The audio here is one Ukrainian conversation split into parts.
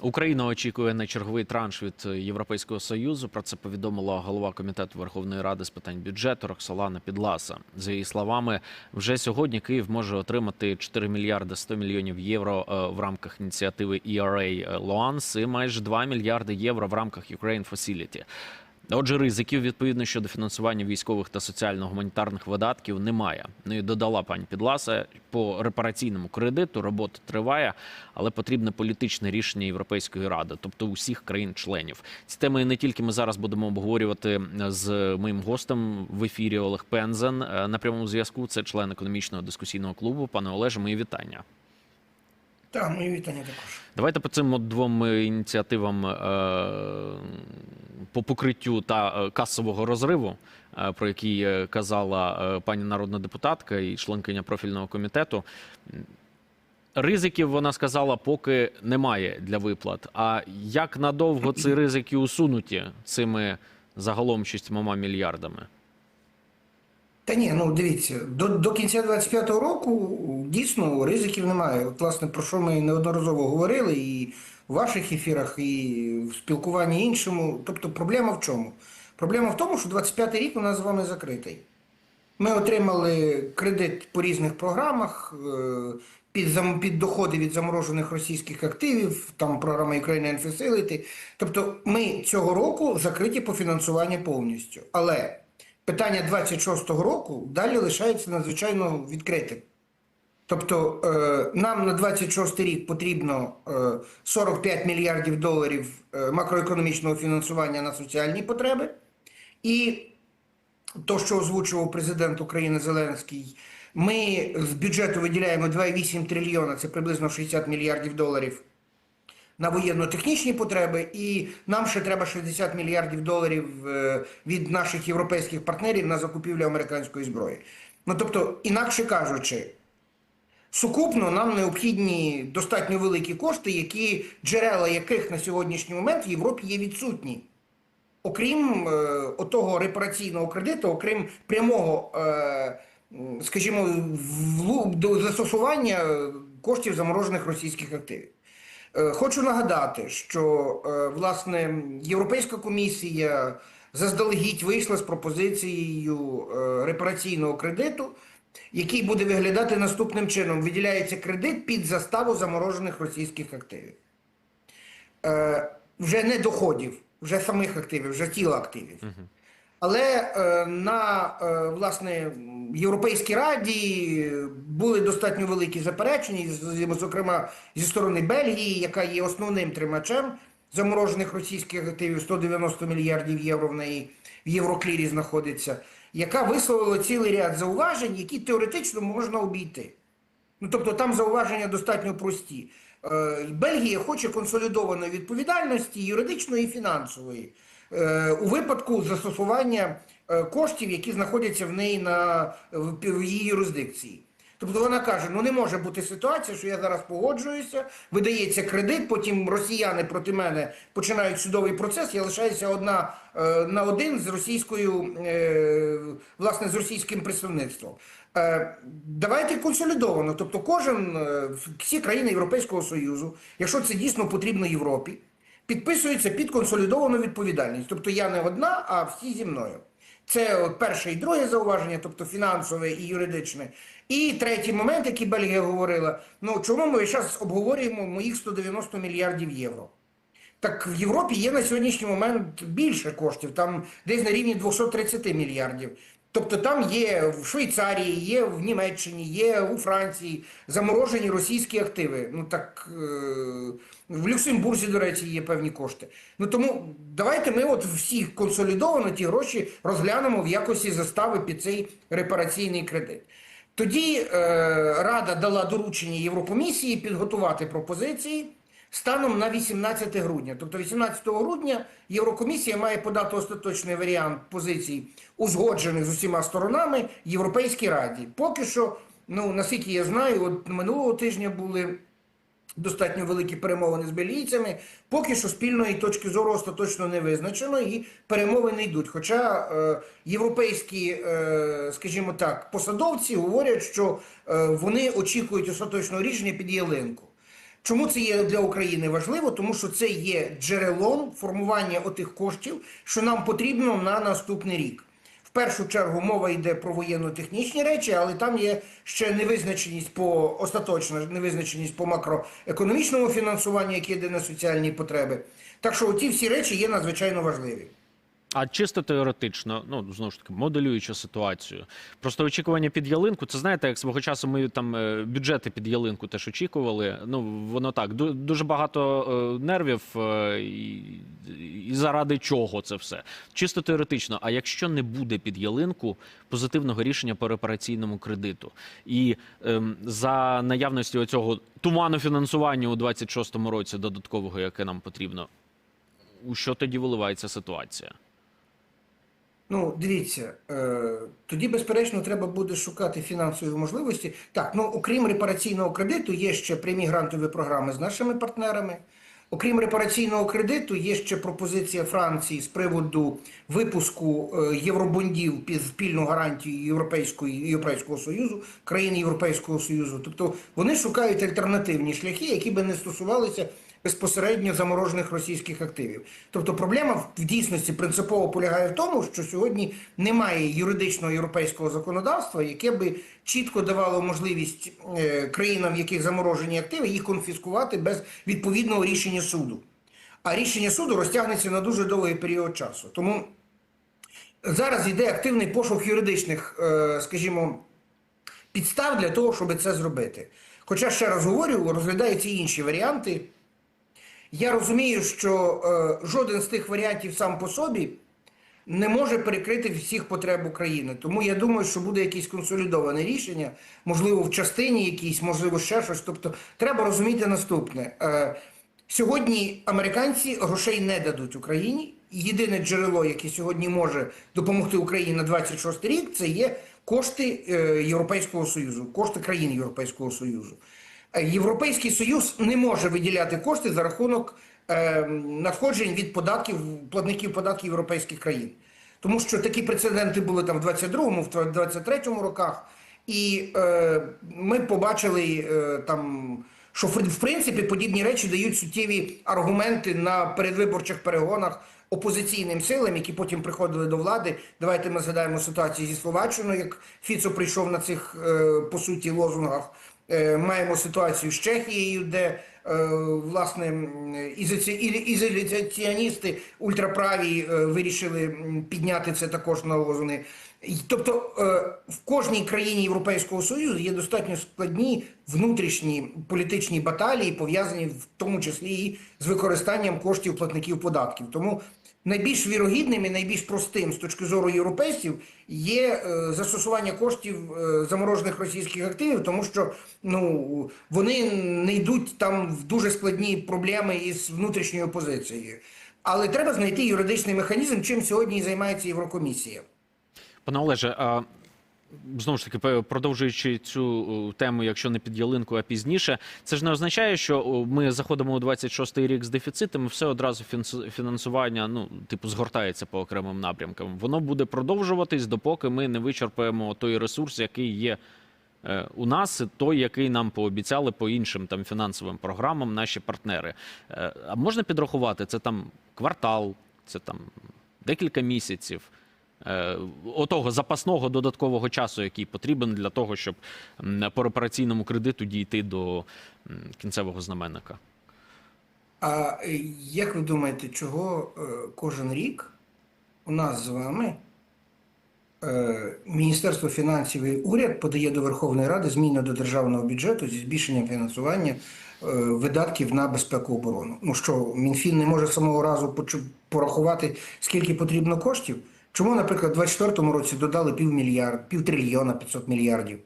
Україна очікує на черговий транш від Європейського союзу. Про це повідомила голова комітету Верховної Ради з питань бюджету Роксолана Підласа. За її словами, вже сьогодні Київ може отримати 4 мільярди 100 мільйонів євро е, в рамках ініціативи ERA Loans і майже 2 мільярди євро в рамках Ukraine Facility. Отже, ризиків відповідно щодо фінансування військових та соціально-гуманітарних видатків немає. Ну і додала пані Підласа по репараційному кредиту. Робота триває, але потрібне політичне рішення Європейської ради, тобто усіх країн-членів. Ці теми не тільки ми зараз будемо обговорювати з моїм гостем в ефірі Олег Пензен е, на прямому зв'язку. Це член економічного дискусійного клубу. Пане Олеже, мої вітання. Так, мої вітання також. Давайте по цим от двом е, ініціативам е, по покриттю та е, касового розриву, е, про який е, казала пані народна депутатка і членкиня профільного комітету. Ризиків вона сказала, поки немає для виплат. А як надовго ці ризики усунуті цими загалом 6 мільярдами? Та ні, ну дивіться, до, до кінця 25-го року дійсно ризиків немає. От, власне, про що ми неодноразово говорили і в ваших ефірах, і в спілкуванні іншому. Тобто проблема в чому? Проблема в тому, що 25-й рік у нас з вами закритий. Ми отримали кредит по різних програмах е, під, під доходи від заморожених російських активів, там програма Ukraine Facility. Тобто ми цього року закриті по фінансуванню повністю. Але питання 26-го року далі лишається надзвичайно відкритим. Тобто е, нам на 26 рік потрібно е, 45 мільярдів доларів е, макроекономічного фінансування на соціальні потреби. І то, що озвучував президент України Зеленський, ми з бюджету виділяємо 2,8 трильйона, це приблизно 60 мільярдів доларів на воєнно-технічні потреби, і нам ще треба 60 мільярдів доларів е, від наших європейських партнерів на закупівлю американської зброї. Ну тобто, інакше кажучи, сукупно нам необхідні достатньо великі кошти, які джерела яких на сьогоднішній момент в Європі є відсутні. Окрім е, отого репараційного кредиту, окрім прямого, е, скажімо, влу- до застосування коштів заморожених російських активів. Е, Хочу нагадати, що е, власне Європейська комісія заздалегідь вийшла з пропозицією е, репараційного кредиту, який буде виглядати наступним чином: виділяється кредит під заставу заморожених російських активів. Е, Вже не доходів, вже самих активів, вже тіла активів. Але е, на е, власне Європейській Раді були достатньо великі заперечення, зокрема зі сторони Бельгії, яка є основним тримачем заморожених російських активів, 190 мільярдів євро в неї в Євроклірі знаходиться, яка висловила цілий ряд зауважень, які теоретично можна обійти. Ну, тобто там зауваження достатньо прості. Е, Бельгія хоче консолідованої відповідальності юридичної і фінансової е, у випадку застосування е, коштів, які знаходяться в неї на в, її юрисдикції. Тобто вона каже: ну не може бути ситуація, що я зараз погоджуюся, видається кредит, потім росіяни проти мене починають судовий процес, я лишаюся одна е, на один з російською, е, власне, з російським представництвом. Е, Давайте консолідовано, тобто кожен, е, всі країни Європейського Союзу, якщо це дійсно потрібно Європі, підписуються під консолідовану відповідальність. Тобто я не одна, а всі зі мною. Це перше і друге зауваження, тобто фінансове і юридичне. І третій момент, який Бельгія говорила: ну чому ми зараз обговорюємо моїх 190 мільярдів євро? Так в Європі є на сьогоднішній момент більше коштів, там десь на рівні 230 мільярдів. Тобто там є в Швейцарії, є в Німеччині, є у Франції заморожені російські активи. Ну так е, в Люксембурзі, до речі, є певні кошти. Ну тому давайте ми от всі консолідовано ті гроші розглянемо в якості застави під цей репараційний кредит. Тоді е, Рада дала доручення Єврокомісії підготувати пропозиції станом на 18 грудня. Тобто 18 грудня Єврокомісія має подати остаточний варіант позицій, узгоджених з усіма сторонами Європейській Раді. Поки що, ну наскільки я знаю, от минулого тижня були достатньо великі перемовини з бельгійцями. Поки що спільної точки зору остаточно не визначено, і перемовини йдуть. Хоча е, європейські, е, скажімо так, посадовці говорять, що е, вони очікують остаточного рішення під ялинку. Чому це є для України важливо? Тому що це є джерелом формування отих коштів, що нам потрібно на наступний рік. В першу чергу мова йде про воєнно-технічні речі, але там є ще невизначеність по остаточна невизначеність по макроекономічному фінансуванню, яке йде на соціальні потреби. Так що ті всі речі є надзвичайно важливі. А чисто теоретично, ну знову ж таки, моделюючи ситуацію. Просто очікування під ялинку, це знаєте, як свого часу ми там е, бюджети під ялинку теж очікували. Ну воно так, дуже багато е, нервів, е, і, заради чого це все. Чисто теоретично. А якщо не буде під ялинку позитивного рішення по репараційному кредиту, і ем, за наявності оцього туману фінансування у 26-му році додаткового, яке нам потрібно, у що тоді виливається ситуація? Ну, дивіться, е, тоді, безперечно, треба буде шукати фінансові можливості. Так, ну окрім репараційного кредиту, є ще прямі грантові програми з нашими партнерами. Окрім репараційного кредиту, є ще пропозиція Франції з приводу випуску е, євробондів під спільну гарантію Європейської Європейського Союзу, країн Європейського Союзу. Тобто вони шукають альтернативні шляхи, які би не стосувалися безпосередньо заморожених російських активів. Тобто проблема в дійсності принципово полягає в тому, що сьогодні немає юридичного європейського законодавства, яке би чітко давало можливість е, країнам, в яких заморожені активи, їх конфіскувати без відповідного рішення суду. А рішення суду розтягнеться на дуже довгий період часу. Тому зараз йде активний пошук юридичних, е, скажімо, підстав для того, щоб це зробити. Хоча ще раз говорю, розглядаються інші варіанти. Я розумію, що е, жоден з тих варіантів сам по собі не може перекрити всіх потреб України. Тому я думаю, що буде якесь консолідоване рішення, можливо, в частині якійсь, можливо, ще щось. Тобто, треба розуміти наступне. Е, сьогодні американці грошей не дадуть Україні. Єдине джерело, яке сьогодні може допомогти Україні на 26 рік, це є кошти е, Європейського Союзу, кошти країн Європейського Союзу. Е, Європейський Союз не може виділяти кошти за рахунок е, надходжень від податків платників податків європейських країн. Тому що такі прецеденти були там в 22-му, в 23-му роках, і е, ми побачили там, що в принципі подібні речі дають суттєві аргументи на передвиборчих перегонах опозиційним силам, які потім приходили до влади. Давайте ми згадаємо ситуацію зі Словаччиною, як Фіцо прийшов на цих по суті лозунгах. Е, Маємо ситуацію з Чехією, де е, власне ізоляціоністи ультраправі е, вирішили підняти це також на лозунги. І, Тобто в кожній країні Європейського Союзу є достатньо складні внутрішні політичні баталії, пов'язані в тому числі і з використанням коштів платників податків. Тому найбільш вірогідним і найбільш простим з точки зору європейців є е, застосування коштів е, заморожених російських активів, тому що ну вони не йдуть там в дуже складні проблеми із внутрішньою опозицією. Але треба знайти юридичний механізм, чим сьогодні і займається Єврокомісія. Пане Олеже, знову ж таки, продовжуючи цю тему, якщо не під ялинку, а пізніше, це ж не означає, що ми заходимо у 26-й рік з дефіцитом, і все одразу фінансування, ну, типу, згортається по окремим напрямкам. Воно буде продовжуватись, допоки ми не вичерпаємо той ресурс, який є. е, У нас той, який нам пообіцяли по іншим там фінансовим програмам, наші партнери. Е, А можна підрахувати це там квартал, це там декілька місяців отого запасного додаткового часу, який потрібен для того, щоб по репараційному кредиту дійти до кінцевого знаменника. А е, як ви думаєте, чого е, кожен рік у нас з вами е, Міністерство фінансів і уряд подає до Верховної Ради зміни до державного бюджету зі збільшенням фінансування е, видатків на безпеку оборону? Ну що, Мінфін не може самого разу порахувати, скільки потрібно коштів? Чому, наприклад, у 2024 році додали півмільярд, півтрильйона 500 мільярдів?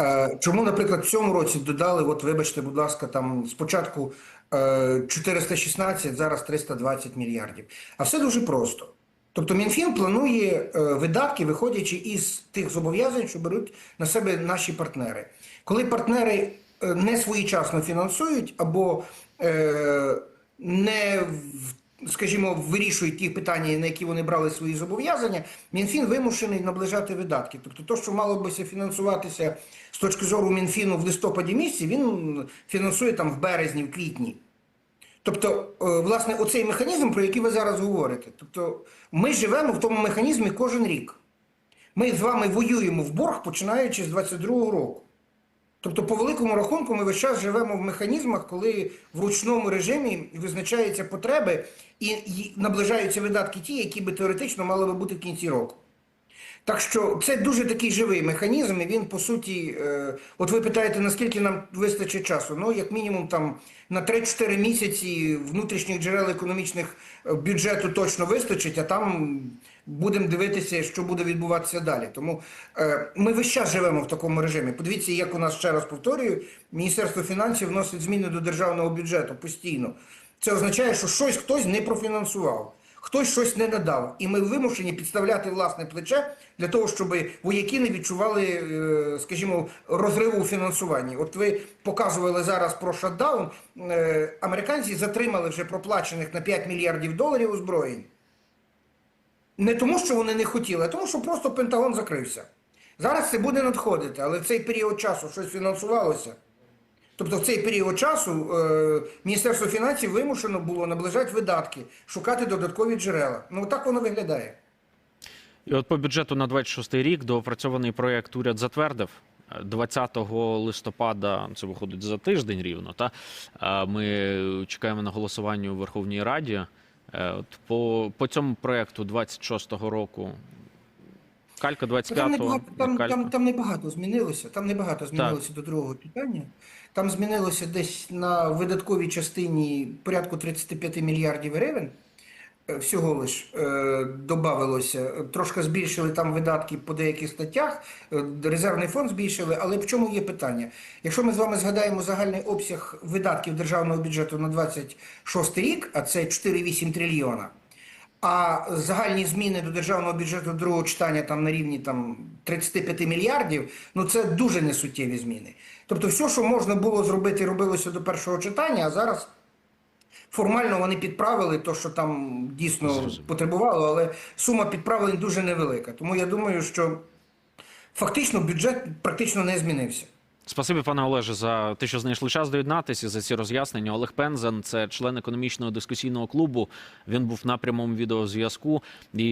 Е, Чому, наприклад, в цьому році додали, от вибачте, будь ласка, там спочатку е, 416, зараз 320 мільярдів. А все дуже просто. Тобто Мінфін планує е, видатки, виходячи із тих зобов'язань, що беруть на себе наші партнери. Коли партнери е, не своєчасно фінансують або е, не в- скажімо, вирішують ті питання, на які вони брали свої зобов'язання, Мінфін вимушений наближати видатки. Тобто, то, що мало бися фінансуватися з точки зору Мінфіну в листопаді місяці, він фінансує там в березні, в квітні. Тобто, е, власне, оцей механізм, про який ви зараз говорите. Тобто, ми живемо в тому механізмі кожен рік. Ми з вами воюємо в борг, починаючи з 22-го року. Тобто, по великому рахунку, ми весь час живемо в механізмах, коли в ручному режимі визначаються потреби і, наближаються видатки ті, які би теоретично мали би бути в кінці року. Так що це дуже такий живий механізм, і він по суті, е, от ви питаєте, наскільки нам вистачить часу? Ну, як мінімум, там на 3-4 місяці внутрішніх джерел економічних е, бюджету точно вистачить, а там будемо дивитися, що буде відбуватися далі. Тому е, ми весь час живемо в такому режимі. Подивіться, як у нас ще раз повторюю, Міністерство фінансів вносить зміни до державного бюджету постійно. Це означає, що щось хтось не профінансував. Хтось щось не надав, і ми вимушені підставляти власне плече для того, щоб вояки не відчували, е, скажімо, розриву у фінансуванні. От ви показували зараз про шатдаун. Е, Американці затримали вже проплачених на 5 мільярдів доларів озброєнь. Не тому, що вони не хотіли, а тому, що просто Пентагон закрився. Зараз це буде надходити, але в цей період часу щось фінансувалося. Тобто в цей період часу е, Міністерство фінансів вимушено було наближати видатки, шукати додаткові джерела. Ну так воно виглядає. І от по бюджету на 26 рік доопрацьований проект уряд затвердив. Е, 20 листопада це виходить за тиждень рівно. Та ми чекаємо на голосування у Верховній Раді. Е, От по, по цьому проекту 26-го року. Калька Та Там 25-го. небагато, там, не калька. там, там небагато змінилося. Там небагато змінилося до другого питання. Там змінилося десь на видатковій частині порядку 35 мільярдів гривень. Е, Всього лиш е. Трошки збільшили там видатки по деяких статтях, е, резервний фонд збільшили, але в чому є питання? Якщо ми з вами згадаємо загальний обсяг видатків державного бюджету на 26 рік, а це 4,8 трильйона, а загальні зміни до державного бюджету другого читання там на рівні там 35 мільярдів, ну це дуже несуттєві зміни. Тобто, все, що можна було зробити, робилося до першого читання, а зараз формально вони підправили те, що там дійсно Зрозуміло. потребувало, але сума підправлень дуже невелика. Тому я думаю, що фактично бюджет практично не змінився. Спасибі, пане Олеже, за те, що знайшли час доєднатися за ці роз'яснення. Олег Пензен, це член економічного дискусійного клубу. Він був напрямом відеозв'язку і